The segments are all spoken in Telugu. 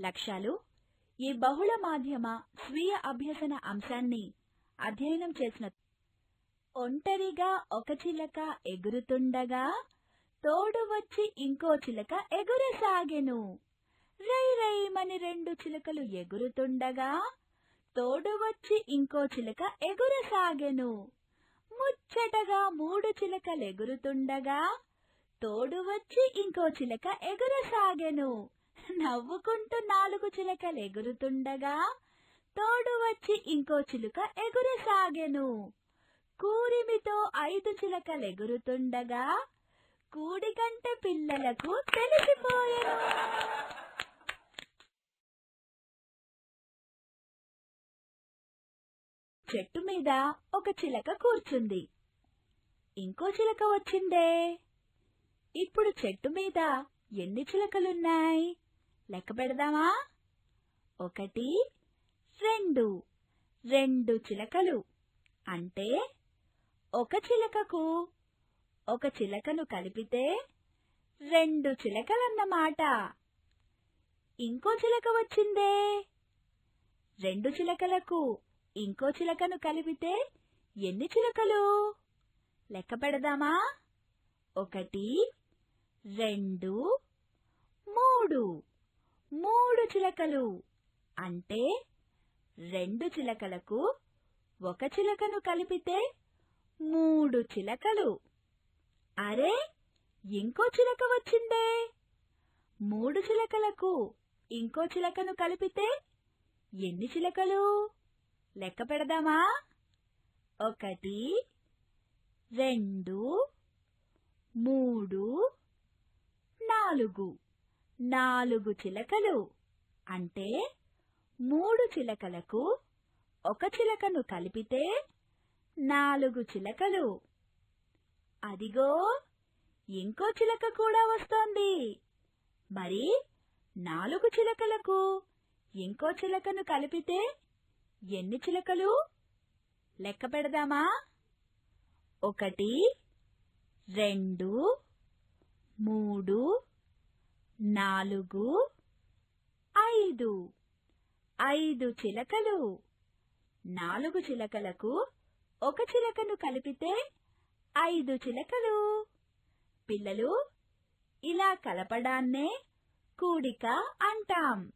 లక్ష్యాలు ఈ బహుళ మాధ్యమ స్వీయ అభ్యసన అంశాన్ని అధ్యయనం చేసిన ఒంటరిగా ఒక చిలక ఎగురుతుండగా తోడు వచ్చి ఇంకో చిలక ఎగురసాగెను. రై రైమని రెండు చిలకలు ఎగురుతుండగా తోడు వచ్చి ఇంకో చిలక ఎగురసాగెను. ముచ్చటగా మూడు చిలకలు ఎగురుతుండగా తోడు వచ్చి ఇంకో చిలక ఎగురసాగెను. నవ్వుకుంటూ నాలుగు చిలకలు ఎగురుతుండగా తోడు వచ్చి ఇంకో చిలుక ఎగురసాగెను. కూరిమితో ఐదు చిలకలు ఎగురుతుండగా కూడిగంట పిల్లలకు తెలిసిపోయెను. చెట్టు మీద ఒక చిలక కూర్చుంది. ఇంకో చిలక వచ్చిందే. ఇప్పుడు చెట్టు మీద ఎన్ని చిలకలున్నాయి? లెక్క పెడదామా? ఒకటి రెండు. రెండు చిలకలు. అంటే ఒక చిలకకు ఒక చిలకను కలిపితే రెండు చిలకలన్నమాట. ఇంకో చిలక వచ్చిందే. రెండు చిలకలకు ఇంకో చిలకను కలిపితే ఎన్ని చిలకలు? లెక్క పెడదామా? ఒకటి రెండు మూడు. మూడు చిలకలు. అంటే రెండు చిలకలకు ఒక చిలకను కలిపితే మూడు చిలకలు. అరే ఇంకో చిలక వచ్చిందే. మూడు చిలకలకు ఇంకో చిలకను కలిపితే ఎన్ని చిలకలు? లెక్క పెడదామా? ఒకటి రెండు మూడు నాలుగు. నాలుగు చిలకలు. అంటే మూడు చిలకలకు ఒక చిలకను కలిపితే నాలుగు చిలకలు. అదిగో ఇంకో చిలక కూడా వస్తోంది. మరి నాలుగు చిలకలకు ఇంకో చిలకను కలిపితే ఎన్ని చిలకలు? లెక్క పెడదామా? ఒకటి రెండు మూడు నాలుగు ఐదు. ఐదు చిలకలు. నాలుగు చిలకలకు ఒక చిలకను కలిపితే ఐదు చిలకలు. పిల్లలు ఇలా కలపడాన్నే కూడిక అంటాం.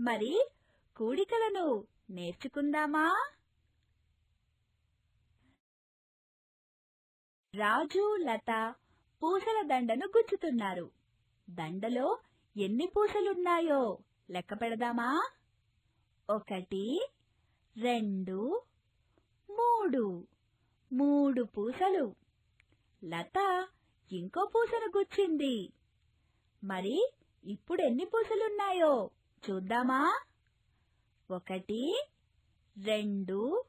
మరి కూడికలను నేర్చుకుందామా? రాజు లత పూసల దండను గుచ్చుతున్నారు. దండలో ఎన్ని పూసలున్నాయో లెక్క పెడదామా? ఒకటి రెండు మూడు. మూడు పూసలు. లత ఇంకో పూసను గుచ్చింది. మరి ఇప్పుడు ఎన్ని పూసలున్నాయో చూద్దామా? ఒకటి రెండు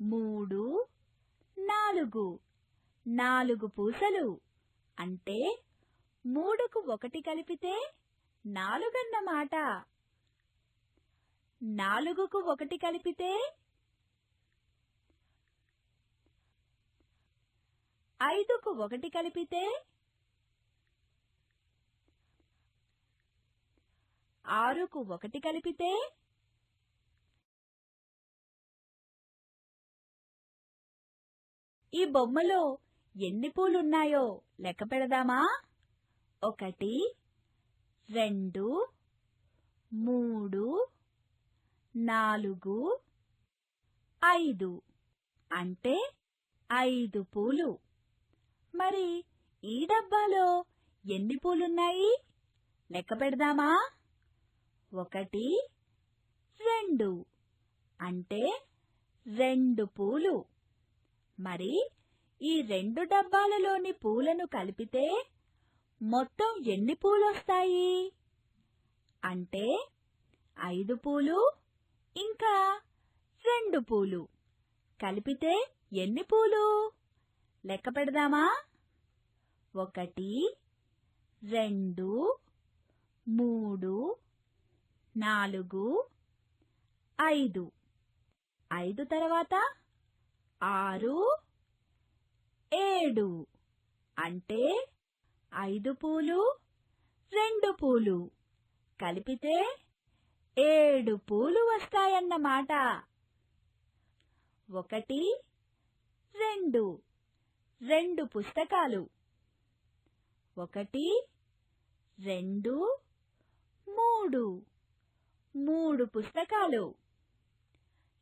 మూడు నాలుగు. నాలుగు పూసలు. అంటే మూడుకు ఒకటి కలిపితే నాలుగన్నమాట. నాలుగుకు ఒకటి కలిపితే ఐదుకు ఒకటి కలిపితే ఆరుకు ఒకటి కలిపితే ఈ బొమ్మలో ఎన్ని పూలున్నాయో లెక్క పెడదామా? ఒకటి రెండు మూడు నాలుగు ఐదు. అంటే ఐదు పూలు. మరి ఈ డబ్బాలో ఎన్ని పూలున్నాయి? లెక్క పెడదామా? ఒకటి రెండు. అంటే రెండు పూలు. మరి ఈ రెండు డబ్బాలలోని పూలను కలిపితే మొత్తం ఎన్ని పూలొస్తాయి? అంటే ఐదు పూలు ఇంకా రెండు పూలు. కలిపితే ఎన్ని పూలు? లెక్క పెడదామా? ఒకటి రెండు మూడు నాలుగు ఐదు. ఐదు తర్వాత ఆరు ఏడు. అంటే ఐదు పూలు రెండు పూలు. కలిపితే ఏడు పూలు వస్తాయన్నమాట. ఒకటి రెండు. రెండు పుస్తకాలు. ఒకటి రెండు మూడు. మూడు పుస్తకాలు.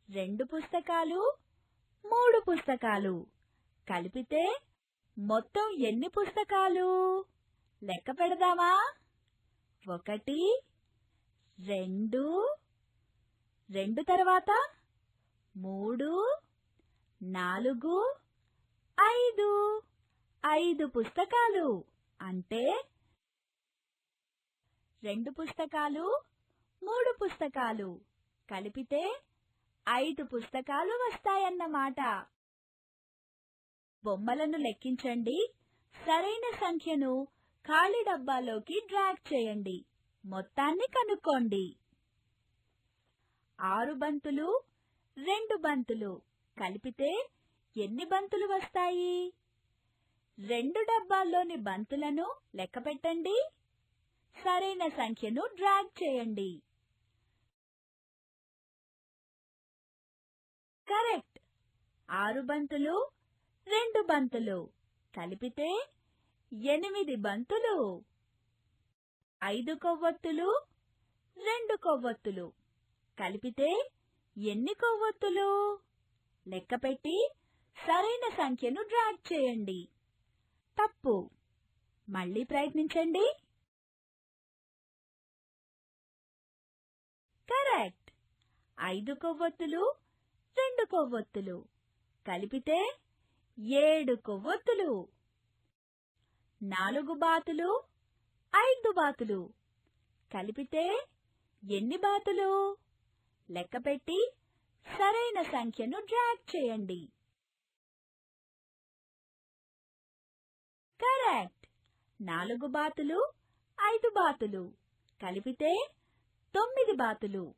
రెండు పుస్తకాలు మూడు పుస్తకాలు. కలిపితే మొత్తం ఎన్ని పుస్తకాలు? లెక్క పెడదామా? ఒకటి రెండు రెండు తర్వాత మూడు నాలుగు ఐదు. ఐదు పుస్తకాలు. అంటే రెండు పుస్తకాలు మూడు పుస్తకాలు. కలిపితే ఐదు పుస్తకాలు వస్తాయన్నమాట. బొమ్మలను లెక్కించండి. సరైన సంఖ్యను ఖాళీ డబ్బాలోకి డ్రాగ్ చేయండి. మొత్తాన్ని కనుక్కోండి. ఆరు బంతులు రెండు బంతులు. కలిపితే ఎన్ని బంతులు వస్తాయి? రెండు డబ్బాల్లోని బంతులను లెక్కపెట్టండి. సరైన సంఖ్యను డ్రాగ్ చేయండి. కరెక్ట్. ఆరు బంతులు రెండు బంతులు. కలిపితే ఎనిమిది బంతులు. ఐదు కొవ్వొత్తులు. రెండు కొవ్వొత్తులు. కలిపితే ఎన్ని కొవ్వొత్తులు? లెక్కపెట్టి సరైన సంఖ్యను డ్రాగ్ చేయండి. తప్పు. మళ్ళీ ప్రయత్నించండి. కరెక్ట్. ఐదు కొవ్వొత్తులు రెండు కొవ్వొత్తులు. కలిపితే ఏడు కొవ్వొత్తులు నాలుగు బాతులు ఐదు బాతులు. కలిపితే ఎన్ని బాతులు? లెక్కపెట్టి సరైన సంఖ్యను డ్రాగ్ చేయండి. కరెక్ట్ నాలుగు బాతులు ఐదు బాతులు. కలిపితే తొమ్మిది బాతులు.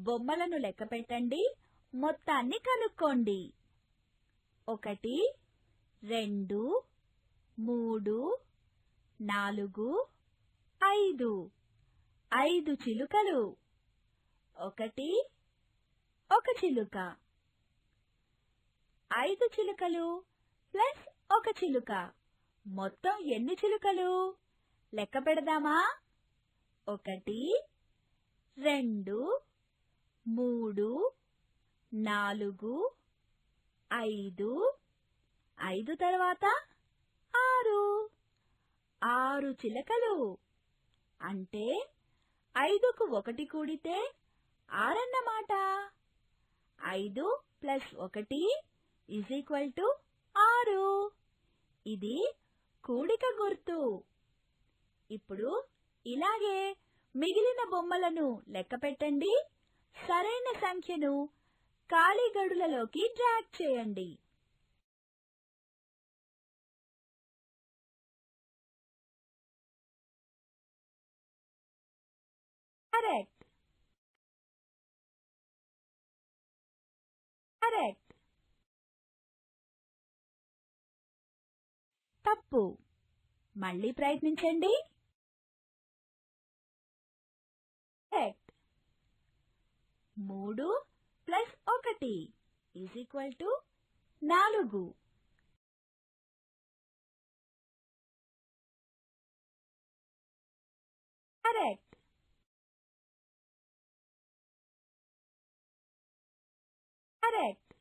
బొమ్మలను లెక్కపెట్టండి మొత్తాన్ని కనుక్కోండి. ఒకటి రెండు మూడు నాలుగు ఐదు. ఐదు చిలుకలు. ఒకటి ఒక చిలుక. ఐదు చిలుకలు ప్లస్ ఒక చిలుక. మొత్తం ఎన్ని చిలుకలు? లెక్క పెడదామా? ఒకటి రెండు మూడు నాలుగు ఐదు ఐదు తర్వాత ఆరు. ఆరు చిలకలు. అంటే ఐదుకు ఒకటి కూడితే ఆరన్నమాట. ఐదు ప్లస్ ఒకటి ఈజ్ ఈక్వల్ టు ఆరు. ఇది కూడిక గుర్తు. ఇప్పుడు ఇలాగే మిగిలిన బొమ్మలను లెక్కపెట్టండి సరైన సంఖ్యను ఖాళీ గడులలోకి డ్రాగ్ చేయండి. కరెక్ట్. కరెక్ట్. తప్పు. మళ్ళీ ప్రయత్నించండి. కరెక్ట్ మూడు ప్లస్ ఒకటి ఈజ్ ఈక్వల్ టు నాలుగు. కరెక్ట్. కరెక్ట్.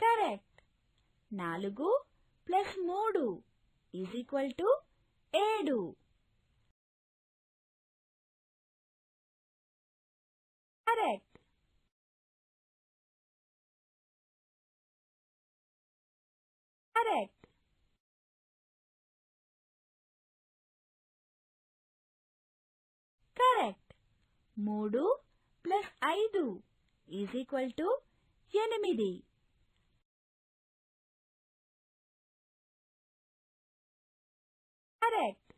కరెక్ట్. నాలుగు ప్లస్ మూడు ఈజ్ ఈక్వల్ టు ఏడు. కరెక్ట్ కరెక్ట్ మూడు ప్లస్ ఐదు ఈజ్ ఈక్వల్ టు ఎనిమిది. కరెక్ట్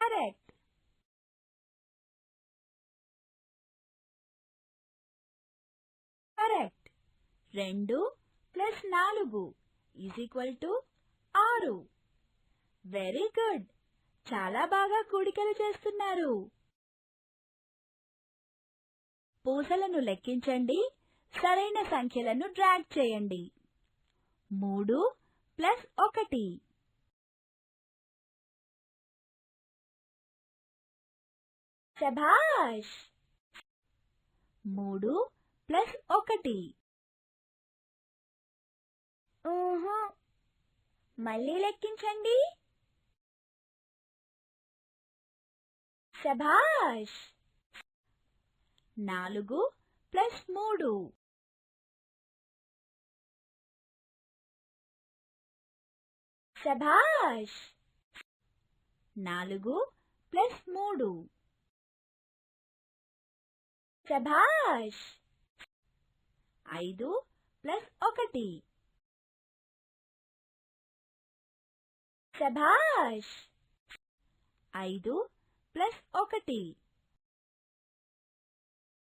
కరెక్ట్ రెండు ప్లస్ నాలుగు ఈజ్ ఈక్వల్ టు ఆరు. వెరీ గుడ్ చాలా బాగా కూడికలు చేస్తున్నారు. పూసలను లెక్కించండి. సరైన సంఖ్యలను డ్రాగ్ చేయండి. మూడు ప్లస్ ఒకటి. శభాష్! మూడు ప్లస్ ఒకటి. ఊహు. మళ్ళీ లెక్కించండి. శభాష్ నాలుగు ప్లస్ మూడు. శభాష్ నాలుగు ప్లస్ మూడు. శభాష్ ఐదు ప్లస్ ఒకటి. శభాష్ ఐదు ప్లస్ ఒకటి.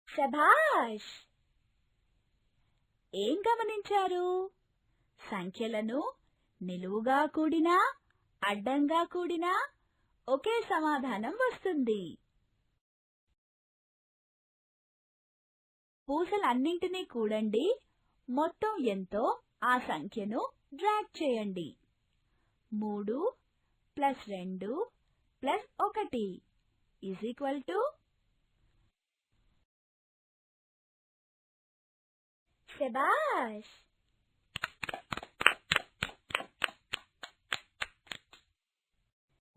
శభాష్ ఏం గమనించారు? సంఖ్యలను నిలువుగా కూడినా అడ్డంగా కూడినా ఒకే సమాధానం వస్తుంది. పూసలన్నింటినీ కూడండి. మొత్తం ఎంతో ఆ సంఖ్యను డ్రాగ్ చేయండి. మూడు ప్లస్ రెండు ప్లస్ ఒకటి ఈజ్ ఈక్వల్ టు శబాష్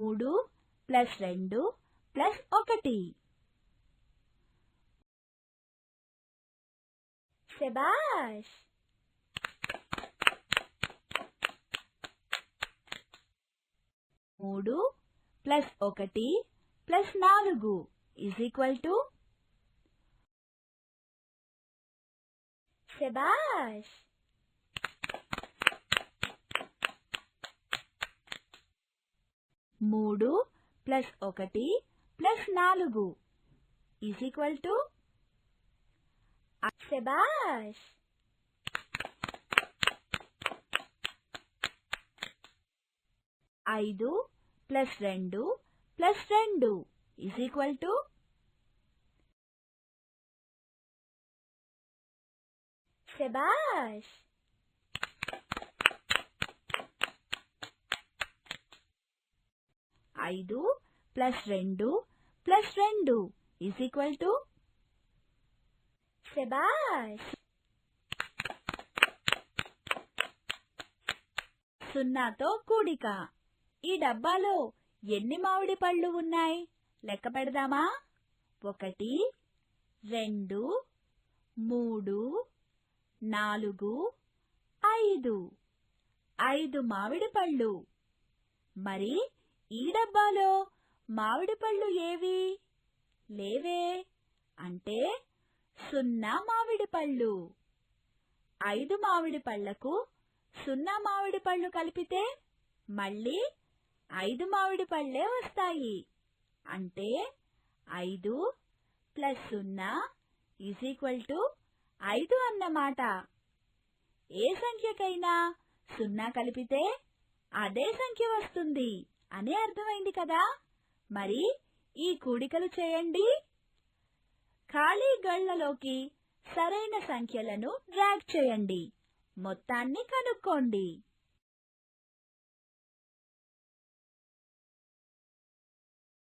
మూడు ప్లస్ రెండు ప్లస్ ఒకటి. శబాష్ మూడు ప్లస్ ఒకటి ప్లస్ నాలుగు ఈజ్ ఈక్వల్ టు శబాష్ మూడు ప్లస్ ఒకటి ప్లస్ నాలుగు ఈజ్ ఈక్వల్ టు శబాష్ ఐదు ప్లస్ రెండు ప్లస్ రెండు ఈజ్ ఈక్వల్ టు శబాష్ ఐదు ప్లస్ రెండు ప్లస్ రెండు ఈజ్ ఈక్వల్ టు శబాష్ సున్నాతో కూడిక. ఈ డబ్బాలో ఎన్ని మామిడి పళ్ళు ఉన్నాయి? లెక్క పెడదామా? ఒకటి రెండు మూడు నాలుగు ఐదు. ఐదు మామిడి పళ్ళు. మరి ఈ డబ్బాలో మామిడి పళ్ళు ఏవి? లేవే. అంటే సున్నా మామిడి పళ్ళు. ఐదు మామిడి పళ్ళకు సున్నా మామిడి పళ్ళు కలిపితే మళ్ళీ ఐదు మామిడి పళ్ళే వస్తాయి. అంటే ఐదు ప్లస్ సున్నా ఈజ్ ఈక్వల్ టు ఐదు అన్నమాట. ఏ సంఖ్యకైనా సున్నా కలిపితే అదే సంఖ్య వస్తుంది అని అర్థమైంది కదా? మరి ఈ కూడికలు చేయండి. ఖాళీ గళ్ళలోకి సరైన సంఖ్యలను డ్రాగ్ చేయండి. మొత్తాన్ని కనుక్కోండి.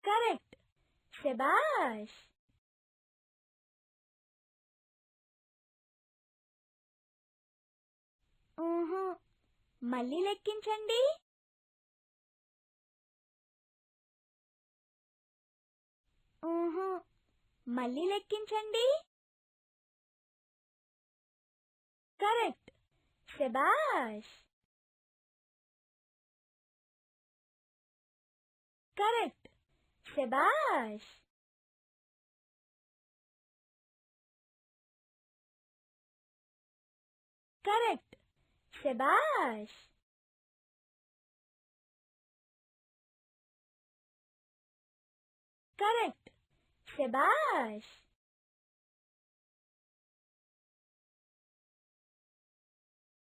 కరెక్ట్ శబాష్ ఊహు. మళ్ళీ లెక్కించండి. ఊహు. మళ్ళీ లెక్కించండి. కరెక్ట్ శబాష్ correct Shabazz! Correct. Sebas. Correct. Sebas.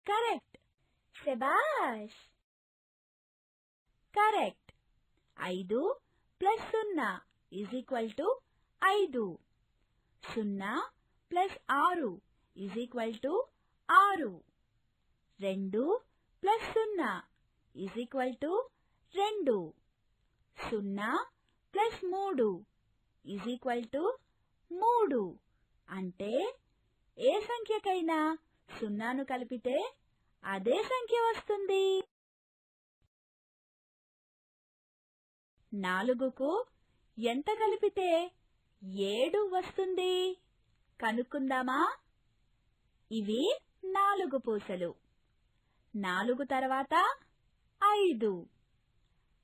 Correct. Sebas. Correct. I do. Plus సున్నా ఈజ్ ఈక్వల్ టు ఐదు. సున్నా ప్లస్ ఆరు ఈజ్ ఈక్వల్ టు ఆరు. రెండు ప్లస్ సున్నా ఈజ్ ఈక్వల్ టు రెండు. సున్నా ప్లస్ మూడు ఈజ్ ఈక్వల్ టు మూడు. అంటే ఏ సంఖ్యకైనా సున్నాను కలిపితే అదే సంఖ్య వస్తుంది. నాలుగుకు ఎంత కలిపితే ఏడు వస్తుంది? కనుక్కుందామా? ఇవి నాలుగు పూసలు. నాలుగు తర్వాత ఐదు.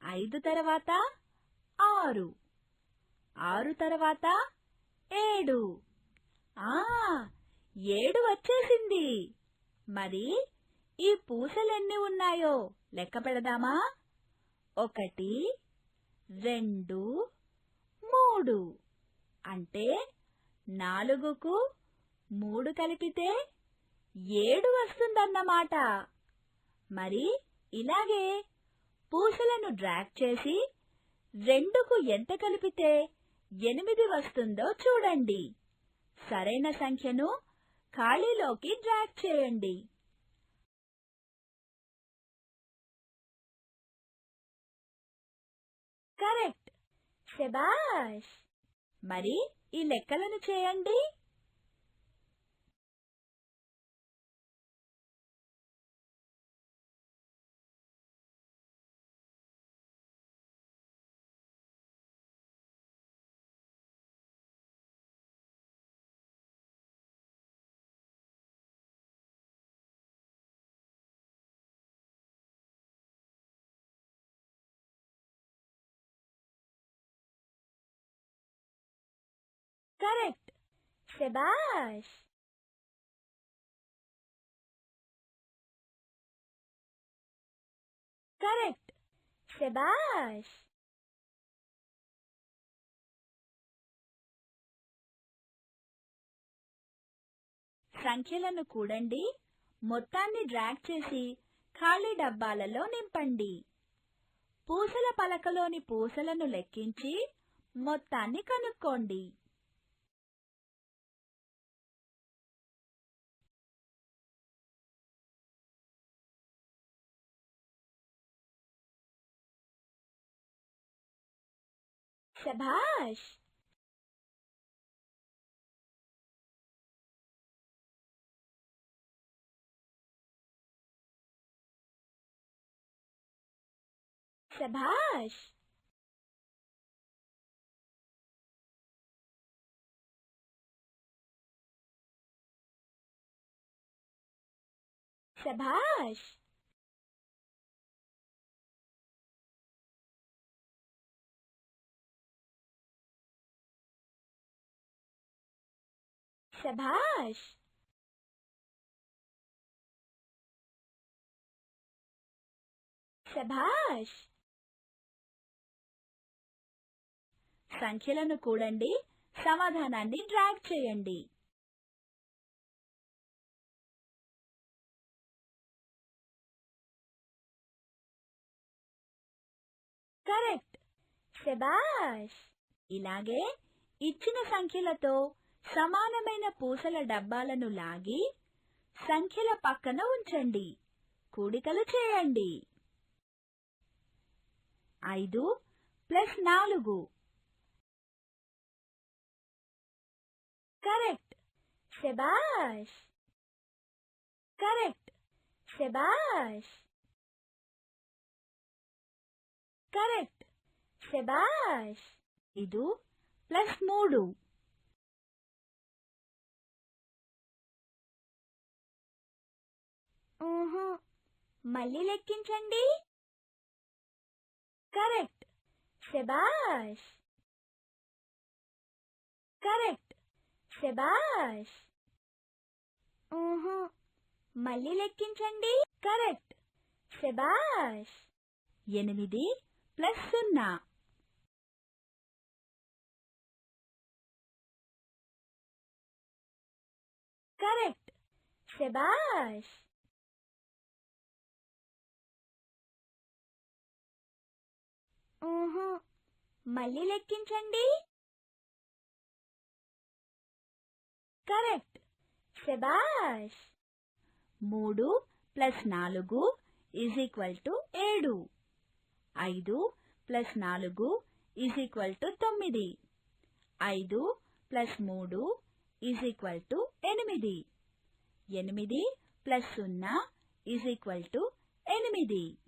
ఐదు తర్వాత ఆరు. ఆరు తర్వాత ఏడు. ఆ ఏడు వచ్చేసింది. మరి ఈ పూసలెన్ని ఉన్నాయో లెక్క పెడదామా? ఒకటి రెండు మూడు. అంటే నాలుగుకు మూడు కలిపితే ఏడు వస్తుందన్నమాట. మరి ఇలాగే పూసలను డ్రాగ్ చేసి రెండుకు ఎంత కలిపితే ఎనిమిది వస్తుందో చూడండి. సరైన సంఖ్యను ఖాళీలోకి డ్రాగ్ చేయండి. కరెక్ట్. శబాష్ మరి ఈ లెక్కలను చేయండి. కరెక్ట్. శబాష్ కరెక్ట్. శబాష్ సంఖ్యలను కూడండి. మొత్తాన్ని డ్రాగ్ చేసి ఖాళీ డబ్బాలలో నింపండి. పూసల పలకలోని పూసలను లెక్కించి మొత్తాన్ని కనుక్కోండి. శభాష్ శభాష్ శభాష్ శభాష్ శభాష్ సంఖ్యలను కూడండి సమాధానాన్ని డ్రాగ్ చేయండి. కరెక్ట్. శబాష్ ఇలాగే ఇచ్చిన సంఖ్యలతో సమానమైన పూసల డబ్బాలను లాగి సంఖ్యల పక్కన ఉంచండి. కూడికలు చేయండి. ఐదు ప్లస్ నాలుగు. కరెక్ట్. శబాష్ కరెక్ట్. శబాష్ కరెక్ట్. శబాష్ ఐదు ప్లస్ మూడు. మళ్ళీ లెక్కించండి. కరెక్ట్. శబాష్ కరెక్ట్. శబాష్ ఊహు. మళ్ళీ లెక్కించండి. కరెక్ట్. శబాష్ ఎనిమిది ప్లస్ సున్నా. కరెక్ట్. శబాష్ ఊహు. మళ్ళీ లెక్కించండి. కరెక్ట్. శబాష్ మూడు ప్లస్ నాలుగు ఈజ్ ఈక్వల్ టు ఏడు. ఐదు ప్లస్ నాలుగు ఈజ్ ఈక్వల్ టు తొమ్మిది. ఐదు ప్లస్ మూడు ఈజ్ ఈక్వల్ టు ఎనిమిది. ఎనిమిది ప్లస్ సున్నా ఈజ్ ఈక్వల్ టు ఎనిమిది.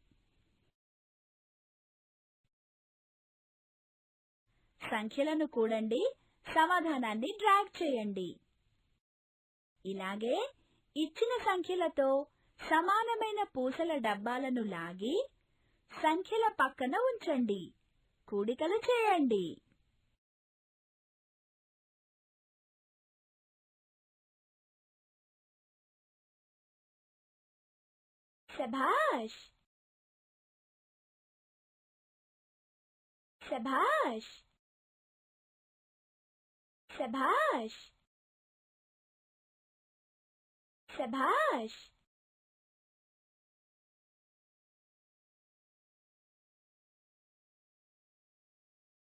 సంఖ్యలను కూడండి సమాధానాన్ని డ్రాగ్ చేయండి. ఇలాగే ఇచ్చిన సంఖ్యలతో సమానమైన పూసల డబ్బాలను లాగి సంఖ్యల పక్కన ఉంచండి. కూడికలు చేయండి. శభాష్! శభాష్! శభాష్ శభాష్